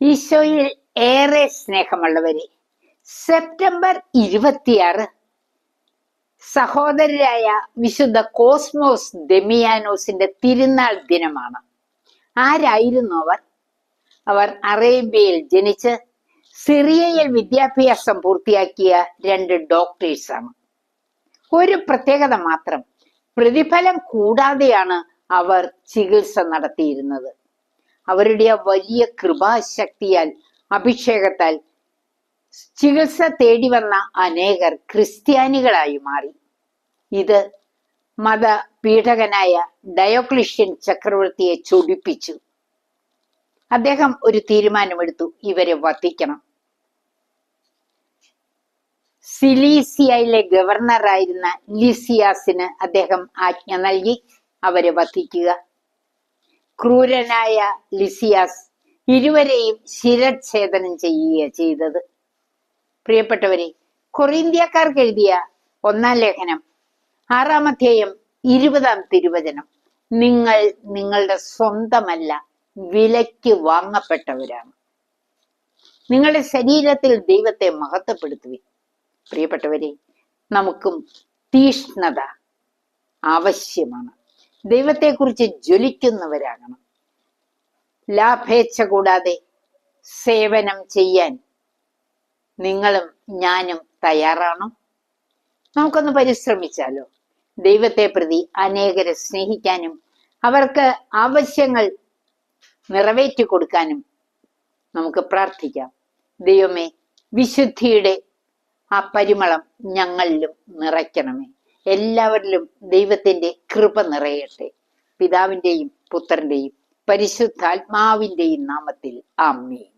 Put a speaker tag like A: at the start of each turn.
A: ഈശോയിൽ ഏറെ സ്നേഹമുള്ളവരെ. സെപ്റ്റംബർ ഇരുപത്തിയാറ് സഹോദരരായ വിശുദ്ധ കോസ്മോസ് ദെമിയാനോസിന്റെ തിരുനാൾ ദിനമാണ്. ആരായിരുന്നു അവർ? അവർ അറേബ്യയിൽ ജനിച്ച് സിറിയയിൽ വിദ്യാഭ്യാസം പൂർത്തിയാക്കിയ രണ്ട് ഡോക്ടേഴ്സാണ്. ഒരു പ്രത്യേകത മാത്രം പ്രതിഫലം കൂടാതെയാണ് അവർ ചികിത്സ നടത്തിയിരുന്നത്. അവരുടെ ആ വലിയ കൃപാശക്തിയാൽ അഭിഷേകത്താൽ ചികിത്സ തേടി വന്ന അനേകർ ക്രിസ്ത്യാനികളായി മാറി. ഇത് മത പീഡകനായ ഡയോക്ലിഷ്യൻ ചക്രവർത്തിയെ ചൊടിപ്പിച്ചു. അദ്ദേഹം ഒരു തീരുമാനമെടുത്തു ഇവരെ വധിക്കണം. സിലീസിയയിലെ ഗവർണറായിരുന്ന ലിസിയാസിന് അദ്ദേഹം ആജ്ഞ നൽകി അവരെ വധിക്കുക. ക്രൂരനായ ലിസിയാസ് ഇരുവരെയും ശിരച്ഛേദനം ചെയ്യുക ചെയ്തത്. പ്രിയപ്പെട്ടവരെ കൊറിന്ത്യക്കാർക്ക് എഴുതിയ ഒന്നാം ലേഖനം ആറാം അധ്യായം ഇരുപതാം തിരുവചനം നിങ്ങൾ നിങ്ങളുടെ സ്വന്തമല്ല വിലയ്ക്ക് വാങ്ങപ്പെട്ടവരാണ്. നിങ്ങളുടെ ശരീരത്തിൽ ദൈവത്തെ മഹത്വപ്പെടുത്തുവിൻ. പ്രിയപ്പെട്ടവരെ നമുക്കും തീഷ്ണത ആവശ്യമാണ്. ദൈവത്തെക്കുറിച്ച് ജ്വലിക്കുന്നവരാകണം. ലാഭേച്ഛ കൂടാതെ സേവനം ചെയ്യാൻ നിങ്ങളും ഞാനും തയ്യാറാണോ. നമുക്കൊന്ന് പരിശ്രമിച്ചാലോ? ദൈവത്തെ പ്രതി അനേകരെ സ്നേഹിക്കാനും അവർക്ക് ആവശ്യങ്ങൾ നിറവേറ്റി കൊടുക്കാനും നമുക്ക് പ്രാർത്ഥിക്കാം. ദൈവമേ വിശുദ്ധിയുടെ ആ പരിമളം ഞങ്ങളിലും നിറയ്ക്കണമേ. എല്ലാവരിലും ദൈവത്തിന്റെ കൃപ നിറയട്ടെ. പിതാവിന്റെയും പുത്രന്റെയും പരിശുദ്ധാത്മാവിന്റെയും നാമത്തിൽ ആമീൻ.